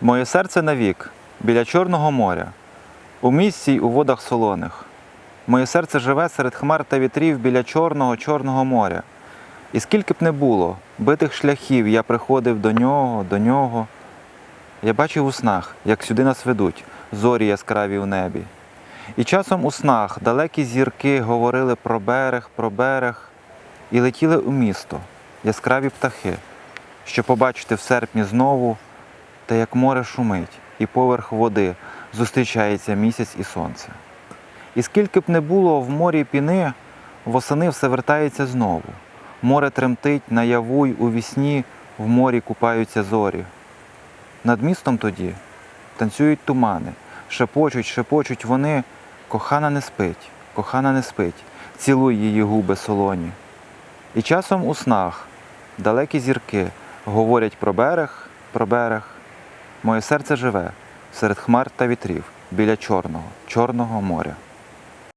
Моє серце навік біля Чорного моря, у місці й у водах солоних. Моє серце живе серед хмар та вітрів біля Чорного Чорного моря. І скільки б не було битих шляхів, я приходив до нього, до нього. Я бачив у снах, як сюди нас ведуть, зорі яскраві у небі. І часом у снах далекі зірки говорили про берег, про берег, і летіли у місто яскраві птахи, що побачити в серпні знову, та як море шумить, і поверх води зустрічається місяць і сонце. І скільки б не було в морі піни, восени все вертається знову. Море тремтить наяву й у вісні в морі купаються зорі. Над містом тоді танцюють тумани, шепочуть, шепочуть вони, кохана не спить, кохана не спить, цілуй її губи солоні. І часом у снах далекі зірки говорять про берег, про берег. Моє серце живе серед хмар та вітрів біля чорного, чорного моря.